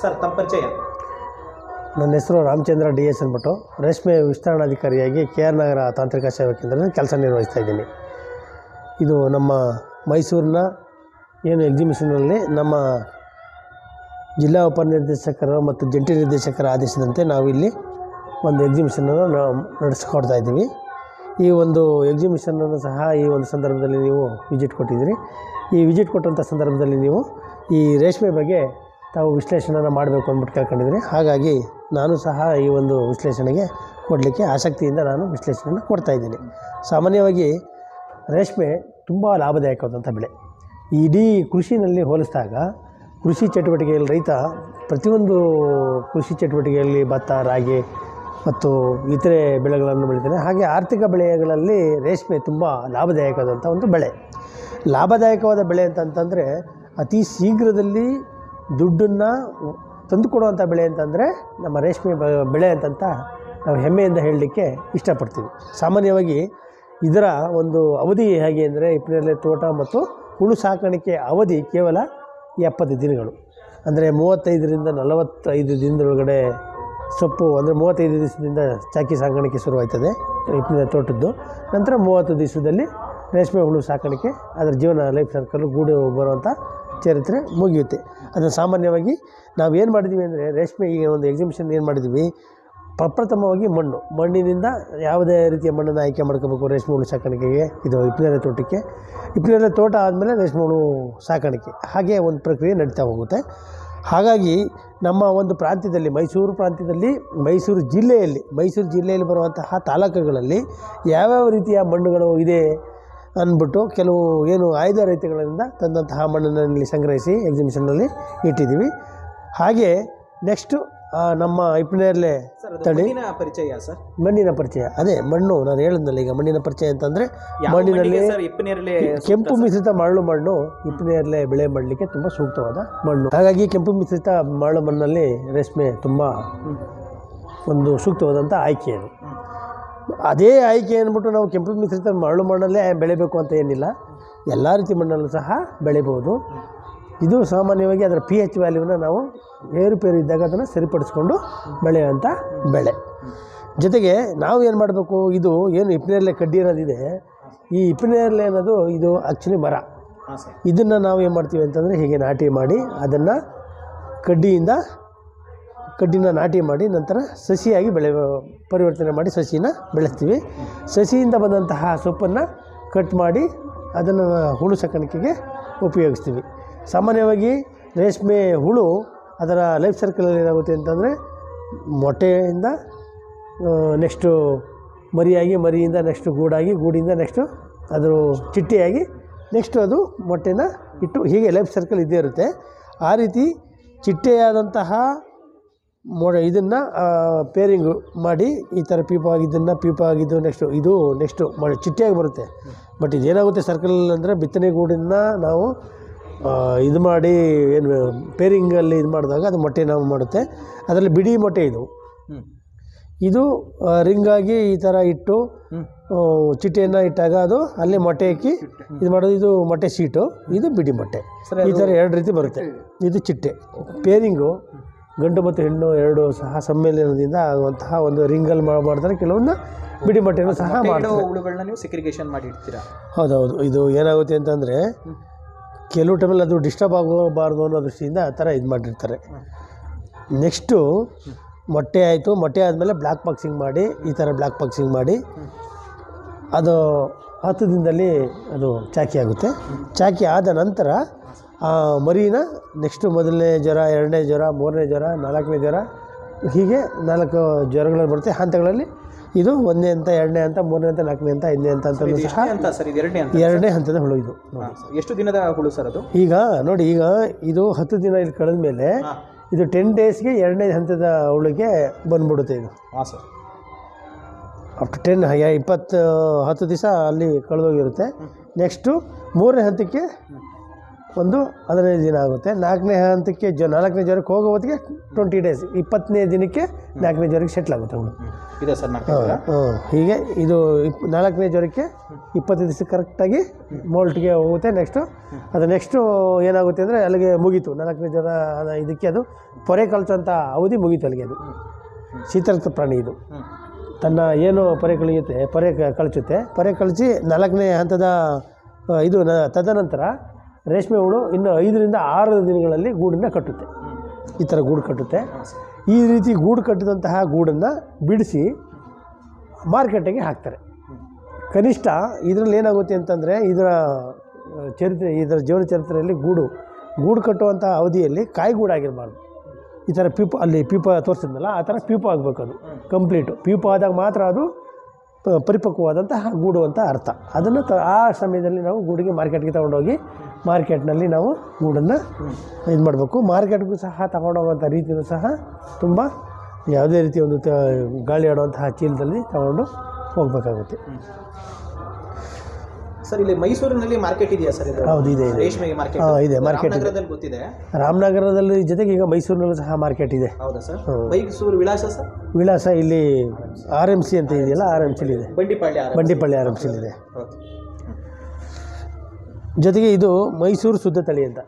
Sir, ತಮ್ಮ ಪರಿಚಯ. ನನ್ನ ಹೆಸರು ರಾಮಚಂದ್ರ ಡಿ ಎಸ್ ಅಂದ್ಬಿಟ್ಟು ರೇಷ್ಮೆ ವಿಸ್ತರಣಾಧಿಕಾರಿಯಾಗಿ ಕೆ ಆರ್ ನಗರ ತಾಂತ್ರಿಕ ಸೇವಾ ಕೇಂದ್ರದಲ್ಲಿ ಕೆಲಸ ನಿರ್ವಹಿಸ್ತಾ ಇದ್ದೀನಿ. ಇದು ನಮ್ಮ ಮೈಸೂರಿನ ಏನು ಎಕ್ಸಿಬಿಷನ್ನಲ್ಲಿ ನಮ್ಮ ಜಿಲ್ಲಾ ಉಪನಿರ್ದೇಶಕರ ಮತ್ತು ಜಂಟಿ ನಿರ್ದೇಶಕರ ಆದೇಶದಂತೆ ನಾವು ಇಲ್ಲಿ ಒಂದು ಎಕ್ಸಿಬಿಷನನ್ನು ನಾವು ನಡೆಸ್ಕೊಡ್ತಾ ಇದ್ದೀವಿ. ಈ ಒಂದು ಎಕ್ಸಿಬಿಷನನ್ನು ಸಹ ಈ ಒಂದು ಸಂದರ್ಭದಲ್ಲಿ ನೀವು ವಿಸಿಟ್ ಕೊಟ್ಟಿದ್ದೀರಿ. ಈ ವಿಸಿಟ್ ಕೊಟ್ಟಂಥ ಸಂದರ್ಭದಲ್ಲಿ ನೀವು ಈ ರೇಷ್ಮೆ ಬಗ್ಗೆ ತಾವು ವಿಶ್ಲೇಷಣೆನ ಮಾಡಬೇಕು ಅಂದ್ಬಿಟ್ಟು ಕೇಳ್ಕೊಂಡಿದ್ದೀನಿ. ಹಾಗಾಗಿ ನಾನು ಸಹ ಈ ಒಂದು ವಿಶ್ಲೇಷಣೆಗೆ ಕೊಡಲಿಕ್ಕೆ ಆಸಕ್ತಿಯಿಂದ ನಾನು ವಿಶ್ಲೇಷಣೆಯನ್ನು ಕೊಡ್ತಾ ಇದ್ದೀನಿ. ಸಾಮಾನ್ಯವಾಗಿ ರೇಷ್ಮೆ ತುಂಬ ಲಾಭದಾಯಕವಾದಂಥ ಬೆಳೆ. ಇಡೀ ಕೃಷಿನಲ್ಲಿ ಹೋಲಿಸಿದಾಗ ಕೃಷಿ ಚಟುವಟಿಕೆಯಲ್ಲಿ ರೈತ ಪ್ರತಿಯೊಂದು ಕೃಷಿ ಚಟುವಟಿಕೆಯಲ್ಲಿ ಭತ್ತ, ರಾಗಿ ಮತ್ತು ಇತರೆ ಬೆಳೆಗಳನ್ನು ಬೆಳಿತಾನೆ. ಹಾಗೆ ಆರ್ಥಿಕ ಬೆಳೆಗಳಲ್ಲಿ ರೇಷ್ಮೆ ತುಂಬ ಲಾಭದಾಯಕವಾದಂಥ ಒಂದು ಬೆಳೆ. ಲಾಭದಾಯಕವಾದ ಬೆಳೆ ಅಂತಂತಂದರೆ ಅತಿ ಶೀಘ್ರದಲ್ಲಿ ದುಡ್ಡನ್ನು ತಂದುಕೊಡುವಂಥ ಬೆಳೆ ಅಂತಂದರೆ ನಮ್ಮ ರೇಷ್ಮೆ ಬೆಳೆ ಅಂತಂತ ನಾವು ಹೆಮ್ಮೆಯಿಂದ ಹೇಳಲಿಕ್ಕೆ ಇಷ್ಟಪಡ್ತೀವಿ. ಸಾಮಾನ್ಯವಾಗಿ ಇದರ ಒಂದು ಅವಧಿ ಹೇಗೆ ಅಂದರೆ ಇಪ್ಪಿನಲ್ಲಿ ತೋಟ ಮತ್ತು ಹುಳು ಸಾಕಾಣಿಕೆ ಅವಧಿ ಕೇವಲ ಎಪ್ಪತ್ತು ದಿನಗಳು. ಅಂದರೆ ಮೂವತ್ತೈದರಿಂದ ನಲವತ್ತೈದು ದಿನದೊಳಗಡೆ ಸೊಪ್ಪು ಅಂದರೆ ಮೂವತ್ತೈದು ದಿವಸದಿಂದ ಚಾಕಿ ಸಾಕಾಣಿಕೆ ಶುರುವಾಯ್ತದೆ ಇಪ್ಪಿನ ತೋಟದ್ದು. ನಂತರ ಮೂವತ್ತು ದಿವಸದಲ್ಲಿ ರೇಷ್ಮೆ ಹುಳು ಸಾಕಾಣಿಕೆ ಅದರ ಜೀವನ ಲೈಫ್ ಸರ್ಕಲ್ ಗೂಡು ಬರುವಂಥ ಚರಿತ್ರೆ ಮುಗಿಯುತ್ತೆ. ಅದನ್ನು ಸಾಮಾನ್ಯವಾಗಿ ನಾವು ಏನು ಮಾಡಿದ್ವಿ ಅಂದರೆ ರೇಷ್ಮೆ ಈಗ ಒಂದು ಎಕ್ಸಿಬಿಷನ್ ಏನು ಮಾಡಿದ್ವಿ? ಪ್ರಪ್ರಥಮವಾಗಿ ಮಣ್ಣು. ಮಣ್ಣಿನಿಂದ ಯಾವುದೇ ರೀತಿಯ ಮಣ್ಣನ್ನು ಆಯ್ಕೆ ಮಾಡ್ಕೋಬೇಕು ರೇಷ್ಮೆ ಹುಳು ಸಾಕಾಣಿಕೆಗೆ. ಇದು ಇಪ್ಪನೇಲೆ ತೋಟಕ್ಕೆ. ಇಪ್ಪನೇಲೆ ತೋಟ ಆದಮೇಲೆ ರೇಷ್ಮೆ ಹುಳು ಸಾಕಾಣಿಕೆ. ಹಾಗೆ ಒಂದು ಪ್ರಕ್ರಿಯೆ ನಡೀತಾ ಹೋಗುತ್ತೆ. ಹಾಗಾಗಿ ನಮ್ಮ ಒಂದು ಪ್ರಾಂತ್ಯದಲ್ಲಿ, ಮೈಸೂರು ಪ್ರಾಂತ್ಯದಲ್ಲಿ, ಮೈಸೂರು ಜಿಲ್ಲೆಯಲ್ಲಿ ಮೈಸೂರು ಜಿಲ್ಲೆಯಲ್ಲಿ ಬರುವಂತಹ ತಾಲೂಕುಗಳಲ್ಲಿ ಯಾವ್ಯಾವ ರೀತಿಯ ಮಣ್ಣುಗಳು ಇದೆ? ಅಂದ್ಬಿಟ್ಟು ಕೆಲವು ಏನು ಆಯ್ದ ರೈತಗಳಿಂದ ತಂದಂತಹ ಮಣ್ಣಿನಲ್ಲಿ ಇಲ್ಲಿ ಸಂಗ್ರಹಿಸಿ ಎಕ್ಸಿಬಿಷನ್ನಲ್ಲಿ ಇಟ್ಟಿದ್ದೀವಿ. ಹಾಗೆ ನೆಕ್ಸ್ಟು ನಮ್ಮ ಇಪ್ಪನೇರ್ಲೆ ತಳಿ. ಪರಿಚಯ ಸರ್? ಮಣ್ಣಿನ ಪರಿಚಯ. ಅದೇ ಮಣ್ಣು ನಾನು ಹೇಳಿದ್ನಲ್ಲ ಈಗ ಮಣ್ಣಿನ ಪರಿಚಯ ಅಂತಂದರೆ ಮಣ್ಣಿನಲ್ಲಿ ಕೆಂಪು ಮಿಶ್ರಿತ ಮರಳು ಮಣ್ಣು ಇಪ್ಪನೇರ್ಲೆ ಬೆಳೆ ಮಾಡಲಿಕ್ಕೆ ತುಂಬ ಸೂಕ್ತವಾದ ಮಣ್ಣು. ಹಾಗಾಗಿ ಕೆಂಪು ಮಿಶ್ರಿತ ಮರಳು ಮಣ್ಣಲ್ಲಿ ರೇಷ್ಮೆ ತುಂಬ ಒಂದು ಸೂಕ್ತವಾದಂಥ ಆಯ್ಕೆ ಅದು. ಅದೇ ಆಯ್ಕೆ ಅಂದ್ಬಿಟ್ಟು ನಾವು ಕೆಂಪು ಮಿಶ್ರಿತ ಮರಳು ಮಣ್ಣಲ್ಲೇ ಬೆಳಿಬೇಕು ಅಂತ ಏನಿಲ್ಲ. ಎಲ್ಲ ರೀತಿ ಮಣ್ಣಲ್ಲೂ ಸಹ ಬೆಳಿಬೋದು. ಇದು ಸಾಮಾನ್ಯವಾಗಿ ಅದರ ಪಿ ಎಚ್ ವ್ಯಾಲ್ಯೂನ ನಾವು ಏರುಪೇರು ಇದ್ದಾಗ ಅದನ್ನು ಸರಿಪಡಿಸ್ಕೊಂಡು ಬೆಳೆಯುವಂಥ ಬೆಳೆ. ಜೊತೆಗೆ ನಾವು ಏನು ಮಾಡಬೇಕು? ಇದು ಏನು ಹಿಪ್ಪಿನೇರಲೆ ಕಡ್ಡಿ ಅನ್ನೋದಿದೆ ಈ ಹಿಪ್ಪಿನೇರಲೆ ಅನ್ನೋದು ಇದು ಆ್ಯಕ್ಚುಲಿ ಮರ. ಇದನ್ನು ನಾವು ಏನು ಮಾಡ್ತೀವಿ ಅಂತಂದರೆ ಹೀಗೆ ನಾಟಿ ಮಾಡಿ ಅದನ್ನು ಕಡ್ಡಿಯಿಂದ ಕಡ್ಡಿನ ನಾಟಿ ಮಾಡಿ ನಂತರ ಸಸಿಯಾಗಿ ಬೆಳೆ, ಪರಿವರ್ತನೆ ಮಾಡಿ ಸಸಿನ ಬೆಳೆಸ್ತೀವಿ. ಸಸಿಯಿಂದ ಬಂದಂತಹ ಸೊಪ್ಪನ್ನು ಕಟ್ ಮಾಡಿ ಅದನ್ನು ಹುಳು ಸಾಕಾಣಿಕೆಗೆ ಉಪಯೋಗಿಸ್ತೀವಿ. ಸಾಮಾನ್ಯವಾಗಿ ರೇಷ್ಮೆ ಹುಳು ಅದರ ಲೈಫ್ ಸರ್ಕಲಲ್ಲಿ ಏನಾಗುತ್ತೆ ಅಂತಂದರೆ ಮೊಟ್ಟೆಯಿಂದ ನೆಕ್ಸ್ಟು ಮರಿಯಾಗಿ, ಮರಿಯಿಂದ ನೆಕ್ಸ್ಟ್ ಗೂಡಾಗಿ, ಗೂಡಿಂದ ನೆಕ್ಸ್ಟು ಅದು ಚಿಟ್ಟೆಯಾಗಿ ನೆಕ್ಸ್ಟ್ ಅದು ಮೊಟ್ಟೆನ ಇಟ್ಟು, ಹೀಗೆ ಲೈಫ್ ಸರ್ಕಲ್ ಇದ್ದೇ ಇರುತ್ತೆ. ಆ ರೀತಿ ಚಿಟ್ಟೆಯಾದಂತಹ ಮೊಡ ಇದನ್ನು ಪೇರಿಂಗು ಮಾಡಿ ಈ ಥರ ಪೀಪ ಆಗಿದ್ದನ್ನು ಪೀಪ ಆಗಿದ್ದು ನೆಕ್ಸ್ಟು ಇದು ನೆಕ್ಸ್ಟು ಮಳೆ ಚಿಟ್ಟೆಯಾಗಿ ಬರುತ್ತೆ. ಬಟ್ ಇದೇನಾಗುತ್ತೆ ಸರ್ಕಲ್ ಅಂದರೆ ಬಿತ್ತನೆ ಗೂಡಿನ ನಾವು ಇದು ಮಾಡಿ ಏನು ಪೇರಿಂಗಲ್ಲಿ ಇದು ಮಾಡಿದಾಗ ಅದು ಮೊಟ್ಟೆ ನಾವು ಮಾಡುತ್ತೆ. ಅದರಲ್ಲಿ ಬಿಡಿ ಮೊಟ್ಟೆ ಇದು. ಇದು ರಿಂಗಾಗಿ ಈ ಥರ ಇಟ್ಟು ಚಿಟ್ಟೆಯನ್ನು ಇಟ್ಟಾಗ ಅದು ಅಲ್ಲಿ ಮೊಟ್ಟೆ ಹಾಕಿ ಇದು ಮಾಡೋದು ಇದು ಮೊಟ್ಟೆ ಸೀಟು ಇದು ಬಿಡಿ ಮೊಟ್ಟೆ. ಈ ಥರ ಎರಡು ರೀತಿ ಬರುತ್ತೆ. ಇದು ಚಿಟ್ಟೆ. ಪೇರಿಂಗು ಗಂಡು ಮತ್ತು ಹೆಣ್ಣು ಎರಡು ಸಹ ಸಮ್ಮೇಳನದಿಂದ ಆಗುವಂತಹ ಒಂದು ರಿಂಗಲ್ಲಿ ಮಾಡ್ತಾರೆ. ಕೆಲವೊಂದು ಬಿಡಿ ಮೊಟ್ಟೆನೂ ಸಹ ಮಾಡ್ತಾರೆ. ಹುಳುಗಳನ್ನ ನೀವು ಸೆಕ್ರಿಗೇಷನ್ ಮಾಡಿ ಇಡ್ತೀರಾ? ಹೌದೌದು. ಇದು ಏನಾಗುತ್ತೆ ಅಂತಂದರೆ ಕೆಲವು ಟೈಮಲ್ಲಿ ಅದು ಡಿಸ್ಟರ್ಬ್ ಆಗಬಾರ್ದು ಅನ್ನೋ ದೃಷ್ಟಿಯಿಂದ ಆ ಥರ ಇದು ಮಾಡಿರ್ತಾರೆ. ನೆಕ್ಸ್ಟು ಮೊಟ್ಟೆ ಆಯಿತು. ಮೊಟ್ಟೆ ಆದಮೇಲೆ ಬ್ಲ್ಯಾಕ್ ಬಾಕ್ಸಿಂಗ್ ಮಾಡಿ ಈ ಥರ ಬ್ಲ್ಯಾಕ್ ಬಾಕ್ಸಿಂಗ್ ಮಾಡಿ. ಅದು ಹತ್ತು ದಿನದಲ್ಲಿ ಅದು ಚಾಕಿ ಆಗುತ್ತೆ. ಚಾಕಿ ಆದ ನಂತರ ಮರಿನ ನೆಕ್ಸ್ಟು ಮೊದಲನೇ ಜ್ವರ ಎರಡನೇ ಜ್ವರ ಮೂರನೇ ಜ್ವರ ನಾಲ್ಕನೇ ಜ್ವರ ಹೀಗೆ ನಾಲ್ಕು ಜ್ವರಗಳು ಬರುತ್ತೆ. ಹಂತಗಳಲ್ಲಿ ಇದು ಒಂದನೇ ಅಂತ ಎರಡನೇ ಅಂತ ಮೂರನೇ ಅಂತ ನಾಲ್ಕನೇ ಅಂತ ಐದನೇ ಹಂತ ಅಂತ ಇದು ಸಹ ಅಂತ ಸರ್? ಇದು ಎರಡನೇ ಅಂತ ಎರಡನೇ ಹಂತದ ಹುಳು ಇದು. ಎಷ್ಟು ದಿನದ ಹುಳು ಸರ್ ಅದು? ಈಗ ನೋಡಿ ಈಗ ಇದು ಹತ್ತು ದಿನ ಇಲ್ಲಿ ಕಳೆದ ಮೇಲೆ ಇದು ಟೆನ್ ಡೇಸ್ಗೆ ಎರಡನೇ ಹಂತದ ಹುಳಿಗೆ ಬಂದ್ಬಿಡುತ್ತೆ ಇದು. ಹಾಂ ಸರ್. ಆಫ್ಟರ್ ಟೆನ್ ಇಪ್ಪತ್ತು ಹತ್ತು ದಿವಸ ಅಲ್ಲಿ ಕಳೆದೋಗಿರುತ್ತೆ. ನೆಕ್ಸ್ಟು ಮೂರನೇ ಹಂತಕ್ಕೆ ಒಂದು ಹದಿನೈದು ದಿನ ಆಗುತ್ತೆ. ನಾಲ್ಕನೇ ಹಂತಕ್ಕೆ ಜ ನಾಲ್ಕನೇ ಜ್ವರಕ್ಕೆ ಹೋಗೋ ಹೊತ್ತಿಗೆ ಟ್ವೆಂಟಿ ಡೇಸ್ ಇಪ್ಪತ್ತನೇ ದಿನಕ್ಕೆ ನಾಲ್ಕನೇ ಜ್ವರಕ್ಕೆ ಸೆಟ್ಲ್ ಆಗುತ್ತೆ ಅವಳು ಇದೆ ಸರ್. ಹೀಗೆ ಇದು ಇಪ್ ನಾಲ್ಕನೇ ಜ್ವರಕ್ಕೆ ಇಪ್ಪತ್ತು ದಿವಸ ಕರೆಕ್ಟಾಗಿ ಮೋಲ್ಟ್ಗೆ ಹೋಗುತ್ತೆ ನೆಕ್ಸ್ಟು ಅದು ನೆಕ್ಸ್ಟು ಏನಾಗುತ್ತೆ ಅಂದರೆ ಅಲ್ಲಿಗೆ ಮುಗೀತು. ನಾಲ್ಕನೇ ಜ್ವರ ಇದಕ್ಕೆ ಅದು ಪೊರೆ ಕಳಿಸುವಂಥ ಅವಧಿ ಮುಗೀತು ಅಲ್ಲಿಗೆ ಅದು. ಶೀತರ್ಥ ಪ್ರಾಣಿ ಇದು. ತನ್ನ ಏನು ಪೊರೆ ಕಳಿಯುತ್ತೆ ಪೊರೆ ಕಳಚುತ್ತೆ ಪೊರೆ ಕಳಚಿ ನಾಲ್ಕನೇ ಹಂತದ ಇದು ತದನಂತರ ರೇಷ್ಮೆ ಹುಳು ಇನ್ನು ಐದರಿಂದ ಆರು ದಿನಗಳಲ್ಲಿ ಗೂಡನ್ನು ಕಟ್ಟುತ್ತೆ. ಈ ಥರ ಗೂಡು ಕಟ್ಟುತ್ತೆ. ಈ ರೀತಿ ಗೂಡು ಕಟ್ಟಿದಂತಹ ಗೂಡನ್ನು ಬಿಡಿಸಿ ಮಾರ್ಕೆಟಿಗೆ ಹಾಕ್ತಾರೆ. ಕನಿಷ್ಠ ಇದರಲ್ಲಿ ಏನಾಗುತ್ತೆ ಅಂತಂದರೆ ಇದರ ಚರಿತ್ರೆ, ಇದರ ಜೀವನ ಚರಿತ್ರೆಯಲ್ಲಿ ಗೂಡು ಗೂಡು ಕಟ್ಟುವಂಥ ಅವಧಿಯಲ್ಲಿ ಕಾಯಿ ಕಾಯಿಗೂಡಾಗಿರಬಾರ್ದು. ಈ ಥರ ಪೀಪ, ಅಲ್ಲಿ ಪೀಪ ತೋರಿಸಿದ್ನಲ್ಲ, ಆ ಥರ ಪೀಪ ಆಗಬೇಕು ಅದು. ಕಂಪ್ಲೀಟು. ಪೀಪ ಆದಾಗ ಮಾತ್ರ ಅದು ಪರಿಪಕ್ವವಾದಂತಹ ಗೂಡು ಅಂತ ಅರ್ಥ. ಅದನ್ನು ತ, ಆ ಸಮಯದಲ್ಲಿ ನಾವು ಗೂಡಿಗೆ ಮಾರ್ಕೆಟ್ಗೆ ತೊಗೊಂಡೋಗಿ ಮಾರ್ಕೆಟ್ನಲ್ಲಿ ನಾವು ಗೂಡನ್ನು ಇದು ಮಾಡಬೇಕು. ಮಾರ್ಕೆಟ್ಗೂ ಸಹ ತಗೊಂಡೋಗುವಂಥ ರೀತಿಯೂ ಸಹ ತುಂಬ ಯಾವುದೇ ರೀತಿಯ ಒಂದು ಗಾಳಿ ಆಡುವಂತಹ ಚೀಲದಲ್ಲಿ ತಗೊಂಡು ಹೋಗಬೇಕಾಗುತ್ತೆ. ಸರ್ ಇಲ್ಲಿ ಮೈಸೂರಿನಲ್ಲಿ ಮಾರ್ಕೆಟ್ ಇದೆಯಾ ಸರ್ ಇದು? ಹೌದು ಇದೆ ಇದೆ. ರೇಷ್ಮೆಗೆ ಮಾರ್ಕೆಟ್ ಹಾಂ ಇದೆ ಮಾರ್ಕೆಟ್ ಇದೆ. ರಾಮನಗರದಲ್ಲಿ ಗೊತ್ತಿದೆ. ರಾಮನಗರದಲ್ಲಿ ಜೊತೆಗೆ ಈಗ ಮೈಸೂರಿನಲ್ಲೂ ಸಹ ಮಾರ್ಕೆಟ್ ಇದೆ. ಹೌದಾ ಸರ್ ಹ್ಮ್. ಮೈಸೂರು ವಿಳಾಸ ಸರ್ ವಿಳಾಸ ಇಲ್ಲಿ ಆರ್ ಎಂ ಸಿ ಅಂತ ಇದೆಯಲ್ಲ ಆರ್ ಎಂ ಸಿಲಿದೆ ಬಂಡಿಪಾಳ್ಯ ಬಂಡಿಪಳ್ಳಿ ಆರ್ ಎಂ ಸಿಲಿದೆ ಓಕೆ. ಜೊತೆಗೆ ಇದು ಮೈಸೂರು ಶುದ್ಧ ತಳಿ ಅಂತ.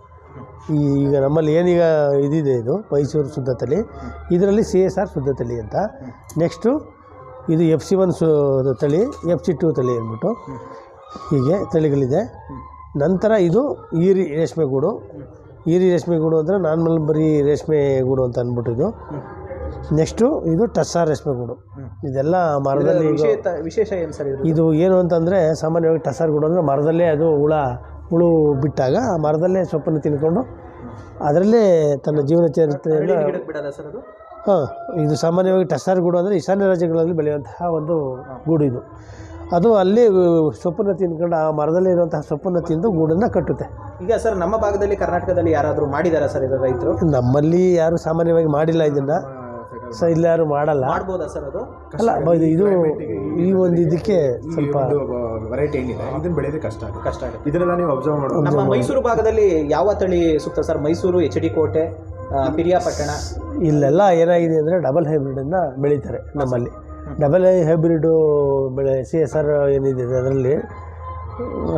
ಈ ಈಗ ನಮ್ಮಲ್ಲಿ ಏನೀಗ ಇದಿದೆ ಇದು ಮೈಸೂರು ಶುದ್ಧ ತಳಿ. ಇದರಲ್ಲಿ ಸಿ ಎಸ್ ಆರ್ ಶುದ್ಧ ತಳಿ ಅಂತ. ನೆಕ್ಸ್ಟು ಇದು ಎಫ್ ಸಿ ಒನ್ ಸು ತಳಿ ಎಫ್ ಸಿ ಟು ತಳಿ ಅಂದ್ಬಿಟ್ಟು. ಹೀಗೆ ತಳಿಗಳಿದೆ. ನಂತರ ಇದು ಈರಿ ರೇಷ್ಮೆ ಗೂಡು. ಈರಿ ರೇಷ್ಮೆ ಗೂಡು ಅಂದರೆ ನಾರ್ಮಲ್ ಬರೀ ರೇಷ್ಮೆ ಗೂಡು ಅಂತ ಅಂದ್ಬಿಟ್ಟು ಇದು ನೆಕ್ಸ್ಟು ಇದು ಟಸ್ಸಾರ್ ರೇಷ್ಮೆ ಗೂಡು. ಇದೆಲ್ಲ ಮರದಲ್ಲಿ ವಿಶೇಷ ವಿಶೇಷ ಏನು ಸರ್ ಇದು ಏನು ಅಂತಂದರೆ ಸಾಮಾನ್ಯವಾಗಿ ಟಸ್ಸಾರ್ ಗೂಡು ಅಂದರೆ ಮರದಲ್ಲೇ ಅದು ಹುಳ ಹುಳು ಬಿಟ್ಟಾಗ ಆ ಮರದಲ್ಲೇ ಸೊಪ್ಪನ್ನು ತಿನ್ಕೊಂಡು ಅದರಲ್ಲೇ ತನ್ನ ಜೀವನ ಚರಿತ್ರೆಯನ್ನು ಹಾಂ ಇದು ಸಾಮಾನ್ಯವಾಗಿ ಟಸ್ಸಾರ್ ಗೂಡು ಅಂದರೆ ಈಶಾನ್ಯ ರಾಜ್ಯಗಳಲ್ಲಿ ಬೆಳೆಯುವಂತಹ ಒಂದು ಗೂಡು ಇದು. ಅದು ಅಲ್ಲಿ ಸೊಪ್ಪನ್ನು ತಿನ್ಕೊಂಡು ಆ ಮರದಲ್ಲಿ ಇರುವಂತಹ ಸೊಪ್ಪನ್ನು ತಿಂದು ಗೂಡನ್ನು ಕಟ್ಟುತ್ತೆ. ಈಗ ಸರ್ ನಮ್ಮ ಭಾಗದಲ್ಲಿ ಕರ್ನಾಟಕದಲ್ಲಿ ಯಾರಾದರೂ ಮಾಡಿದಾರಾ ಸರ್ ಇದು ರೈತರು? ನಮ್ಮಲ್ಲಿ ಯಾರು ಸಾಮಾನ್ಯವಾಗಿ ಮಾಡಿಲ್ಲ ಇದನ್ನು. ಸೊ ಇಲ್ಲಿ ಯಾರು ಮಾಡಲ್ಲ. ಮಾಡ್ಬೋದಾ ಸರ್ ಅದು? ಅಲ್ಲ ಬ- ಇದು ಈ ಒಂದು ಇದಕ್ಕೆ ಸ್ವಲ್ಪ ವೆರೈಟಿ ಏನಿದೆ ಇದನ್ನ ಬೆಳೆಯೋದು ಕಷ್ಟ ಆಗುತ್ತೆ. ಕಷ್ಟ ಆಗುತ್ತೆ. ಇದನ್ನೆಲ್ಲ ನೀವು ಅಬ್ಸರ್ವ್ ಮಾಡೋದು ನಮ್ಮ ಮೈಸೂರು ಭಾಗದಲ್ಲಿ ಯಾವ ತಳಿ ಸೂಕ್ತ ಸರ್? ಮೈಸೂರು ಎಚ್ ಡಿ ಕೋಟೆ ಆ, ಪಿರಿಯಾಪಟ್ಟಣ? ಇಲ್ಲೆಲ್ಲ ಏನಾಗಿದೆ ಅಂದರೆ ಡಬಲ್ ಹೈಬ್ರಿಡನ್ನು ಬೆಳೀತಾರೆ ನಮ್ಮಲ್ಲಿ. ಡಬಲ್ ಹೈಬ್ರಿಡು ಬೆಳೆ ಸಿ ಎಸ್ ಆರ್ ಏನಿದೆ ಅದರಲ್ಲಿ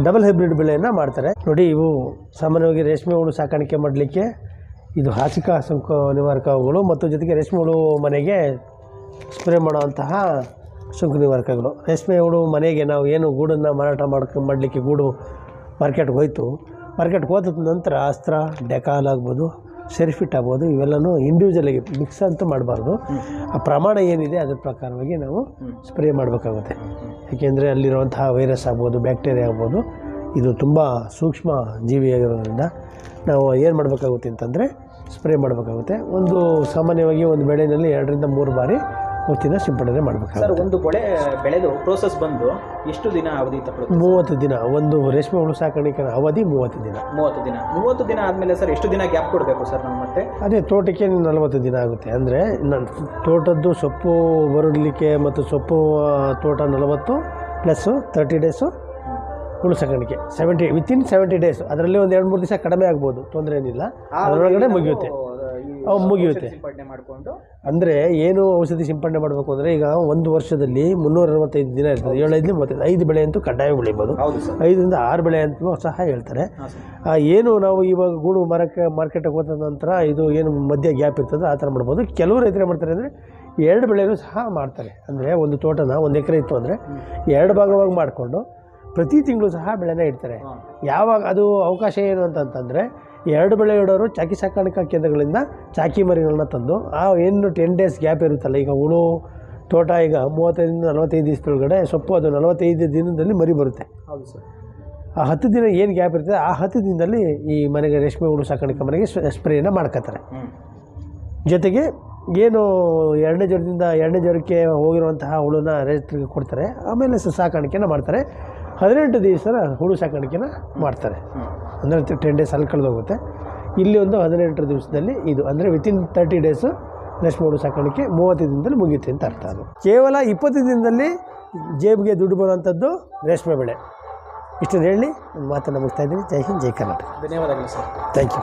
ಡಬಲ್ ಹೈಬ್ರಿಡ್ ಬೆಳೆಯನ್ನು ಮಾಡ್ತಾರೆ. ನೋಡಿ, ಇವು ಸಾಮಾನ್ಯವಾಗಿ ರೇಷ್ಮೆ ಹುಳು ಸಾಕಾಣಿಕೆ ಮಾಡಲಿಕ್ಕೆ ಇದು ಹಾಸಿಕ ಸೋಂಕು ನಿವಾರಕಗಳು ಮತ್ತು ಜೊತೆಗೆ ರೇಷ್ಮೆ ಹುಳು ಮನೆಗೆ ಸ್ಪ್ರೇ ಮಾಡುವಂತಹ ಸೋಂಕು ನಿವಾರಕಗಳು. ರೇಷ್ಮೆ ಹುಳು ಮನೆಗೆ ನಾವು ಏನು ಗೂಡನ್ನು ಮಾರಾಟ ಮಾಡ್ಕೊಂಡು ಮಾಡಲಿಕ್ಕೆ ಗೂಡು ಮಾರ್ಕೆಟ್ಗೆ ಹೋಯಿತು. ಮಾರ್ಕೆಟ್ಗೆ ಹೋದ ನಂತರ ಅಸ್ತ್ರ, ಡೆಕಾಲ್ ಆಗ್ಬೋದು ಸೆರಿಫಿಟ್ ಆಗ್ಬೋದು, ಇವೆಲ್ಲನೂ ಇಂಡಿವಿಜುವಲಾಗಿ ಮಿಕ್ಸ್ ಅಂತೂ ಮಾಡಬಾರ್ದು. ಆ ಪ್ರಮಾಣ ಏನಿದೆ ಅದ್ರ ಪ್ರಕಾರವಾಗಿ ನಾವು ಸ್ಪ್ರೇ ಮಾಡಬೇಕಾಗುತ್ತೆ. ಯಾಕೆಂದರೆ ಅಲ್ಲಿರುವಂತಹ ವೈರಸ್ ಆಗ್ಬೋದು ಬ್ಯಾಕ್ಟೀರಿಯಾ ಆಗ್ಬೋದು, ಇದು ತುಂಬ ಸೂಕ್ಷ್ಮ ಜೀವಿಯಾಗಿರೋದ್ರಿಂದ ನಾವು ಏನು ಮಾಡಬೇಕಾಗುತ್ತೆ ಅಂತಂದರೆ ಸ್ಪ್ರೇ ಮಾಡಬೇಕಾಗುತ್ತೆ. ಒಂದು ಸಾಮಾನ್ಯವಾಗಿ ಒಂದು ಬೆಳೆಯಲ್ಲಿ ಎರಡರಿಂದ ಮೂರು ಬಾರಿ ಔಷಧಿನ ಸಿಂಪಡಣೆ ಮಾಡಬೇಕು ಸರ್ ಒಂದು ಬೆಳೆ ಬೆಳೆದು ಪ್ರೋಸೆಸ್ ಬಂದು ಎಷ್ಟು ದಿನ ಅವಧಿ ತಗೊಳ್ಳುತ್ತೆ ಮೂವತ್ತು ದಿನ. ಒಂದು ರೇಷ್ಮೆ ಹುಳು ಸಾಕಾಣಿಕೆ ಅವಧಿ ಮೂವತ್ತು ದಿನ. ಮೂವತ್ತು ದಿನ. ಮೂವತ್ತು ದಿನ ಆದಮೇಲೆ ಸರ್ ಎಷ್ಟು ದಿನ ಗ್ಯಾಪ್ ಕೊಡಬೇಕು ಸರ್ ನಮ್ಮ ಮತ್ತೆ? ಅದೇ ತೋಟಕ್ಕೆ ನಲವತ್ತು ದಿನ ಆಗುತ್ತೆ. ಅಂದರೆ ನನ್ನ ತೋಟದ್ದು ಸೊಪ್ಪು ಬರಡಲಿಕ್ಕೆ ಮತ್ತು ಸೊಪ್ಪು ತೋಟ ನಲವತ್ತು ಪ್ಲಸ್ಸು ತರ್ಟಿ ಡೇಸು ಹುಳು ಸಾಕಾಣಿಕೆ. ಸೆವೆಂಟಿ ವಿತಿನ್ ಸೆವೆಂಟಿ ಡೇಸ್ ಅದರಲ್ಲಿ ಒಂದು ಎರಡು ಮೂರು ದಿವಸ ಕಡಿಮೆ ಆಗ್ಬೋದು. ತೊಂದರೆ ಏನಿಲ್ಲ. ಅದರೊಳಗಡೆ ಮುಗಿಯುತ್ತೆ. ಮುಗಿಯುತ್ತೆ. ಸಿಂಪಡಣೆ ಮಾಡಿಕೊಂಡು. ಅಂದರೆ ಏನು ಔಷಧಿ ಸಿಂಪಡಣೆ ಮಾಡಬೇಕು ಅಂದರೆ ಈಗ ಒಂದು ವರ್ಷದಲ್ಲಿ ಮುನ್ನೂರ ಅರವತ್ತೈದು ದಿನ ಇರ್ತದೆ. ಏಳೈದು ಮೂವತ್ತೈದು ಐದು ಬೆಳೆ ಅಂತೂ ಕಡ್ಡಾಯ ಬೆಳಿಬೋದು ಐದರಿಂದ ಆರು ಬೆಳೆ ಅಂತಲೂ ಸಹ ಹೇಳ್ತಾರೆ. ಏನು ನಾವು ಇವಾಗ ಗೂಡು ಮರಕ್ಕೆ ಮಾರ್ಕೆಟಿಗೆ ಹೋದ ನಂತರ ಇದು ಏನು ಮಧ್ಯ ಗ್ಯಾಪ್ ಇರ್ತದೆ ಆ ಥರ ಮಾಡ್ಬೋದು. ಕೆಲವು ರೈತರು ಮಾಡ್ತಾರೆ ಅಂದರೆ ಎರಡು ಬೆಳೆನೂ ಸಹ ಮಾಡ್ತಾರೆ. ಅಂದರೆ ಒಂದು ತೋಟನ ಒಂದು ಎಕರೆ ಇತ್ತು ಅಂದರೆ ಎರಡು ಭಾಗವಾಗಿ ಮಾಡಿಕೊಂಡು ಪ್ರತಿ ತಿಂಗಳು ಸಹ ಬೆಳೆನ ಇಡ್ತಾರೆ. ಯಾವಾಗ ಅದು ಅವಕಾಶ ಏನು ಅಂತಂತಂದರೆ ಎರಡು ಬೆಳೆ ಇಡೋರು ಚಾಕಿ ಸಾಕಾಣಿಕಾ ಕೇಂದ್ರಗಳಿಂದ ಚಾಕಿ ಮರಿಗಳನ್ನ ತಂದು ಆ ಏನು ಟೆನ್ ಡೇಸ್ ಗ್ಯಾಪ್ ಇರುತ್ತಲ್ಲ ಈಗ ಹುಳು ತೋಟ ಈಗ ಮೂವತ್ತೈದರಿಂದ ನಲವತ್ತೈದು ದಿವಸದೊಳಗಡೆ ಸೊಪ್ಪು ಅದು ನಲವತ್ತೈದು ದಿನದಲ್ಲಿ ಮರಿ ಬರುತ್ತೆ. ಹೌದು ಸರ್. ಆ ಹತ್ತು ದಿನ ಏನು ಗ್ಯಾಪ್ ಇರ್ತದೆ ಆ ಹತ್ತು ದಿನದಲ್ಲಿ ಈ ಮನೆಗೆ ರೇಷ್ಮೆ ಹುಳು ಸಾಕಾಣಿಕೆ ಮನೆಗೆ ಸ್ಪ್ರೇನ ಮಾಡ್ಕೋತಾರೆ ಜೊತೆಗೆ ಏನು ಎರಡನೇ ಜ್ವರದಿಂದ ಎರಡನೇ ಜ್ವರಕ್ಕೆ ಹೋಗಿರುವಂತಹ ಹುಳುನ ರೈತರಿಗೆ ಕೊಡ್ತಾರೆ ಆಮೇಲೆ ಸಾಕಾಣಿಕೆಯನ್ನು ಸಾಕಾಣಿಕೆನ ಮಾಡ್ತಾರೆ. ಹದಿನೆಂಟು ದಿವಸ ಹುಳು ಸಾಕಾಣಿಕೆನ ಮಾಡ್ತಾರೆ. ಅಂದರೆ ಟೆನ್ ಡೇಸ್ ಅಲ್ಲಿ ಕಳೆದೋಗುತ್ತೆ ಇಲ್ಲಿ ಒಂದು ಹದಿನೆಂಟು ದಿವಸದಲ್ಲಿ ಇದು ಅಂದರೆ ವಿತಿನ್ ತರ್ಟಿ ಡೇಸು ರೇಷ್ಮೆ ಹುಳು ಸಾಕಾಣಿಕೆ ಮೂವತ್ತು ದಿನದಲ್ಲಿ ಮುಗಿಯುತ್ತೆ ಅಂತ ಅರ್ಥ ಅದು. ಕೇವಲ ಇಪ್ಪತ್ತು ದಿನದಲ್ಲಿ ಜೇಬಿಗೆ ದುಡ್ಡು ಬರುವಂಥದ್ದು ರೇಷ್ಮೆ ಬೆಳೆ. ಇಷ್ಟನ್ನು ಹೇಳಿ ಮಾತನ್ನು ಮುಗಿಸ್ತಾ ಇದ್ದೀನಿ. ಜೈ ಹಿಂದ್ ಜೈ ಕರ್ನಾಟಕ. ಧನ್ಯವಾದಗಳು ಸರ್. Thank you